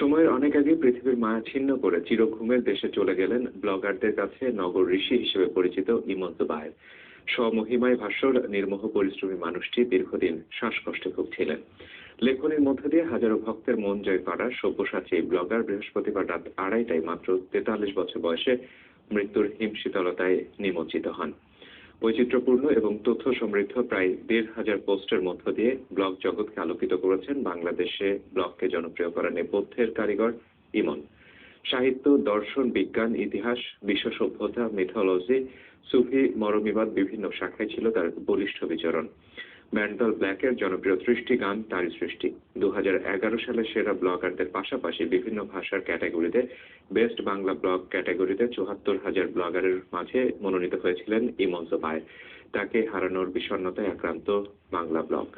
সময়ের অনেক আগে পৃথিবীর মায়া ছিন্ন করে চিরঘুমের দেশে চলে গেলেন ব্লগারদের কাছে নগর ঋষি হিসেবে পরিচিত ইমন জুবায়ের স্বমহিমায় ভাস্বর নির্মোহ পরিশ্রমী মানুষটি দীর্ঘদিন শ্বাসকষ্টে ভুগছিলেন। লেখনের মধ্য দিয়ে হাজারো ভক্তের মন জয় করার সব্যসাচী ব্লগার বৃহস্পতিবার রাত আড়াইটায় মাত্র তেতাল্লিশ বছর বয়সে মৃত্যুর হিমশীতলতায় নিমজ্জিত হন। বৈচিত্র্যপূর্ণ এবং তথ্য সমৃদ্ধ প্রায় দেড় হাজার পোস্টের মধ্য দিয়ে ব্লগ জগৎকে আলোকিত করেছেন বাংলাদেশে ব্লগকে জনপ্রিয় করা নেপথ্যের কারিগর ইমন। সাহিত্য, দর্শন, বিজ্ঞান, ইতিহাস, বিশ্ব সভ্যতা, মিথোলজি, সুফি, মরমিবাদ বিভিন্ন শাখায় ছিল তার বলিষ্ঠ বিচরণ। ব্যান্ডল ব্ল্যাকের জনপ্রিয় সৃষ্টি গান তারই সৃষ্টি। দু হাজার এগারো সালে সেরা ব্লগারদের পাশাপাশি বিভিন্ন ভাষার ক্যাটাগরিতে, বেস্ট বাংলা ব্লগ ক্যাটাগরিতে চুহাত্তর হাজার ব্লগারের মাঝে মনোনীত হয়েছিলেন ইমন জোবায় তাকে হারানোর বিষণ্ণতায় আক্রান্ত বাংলা ব্লগ।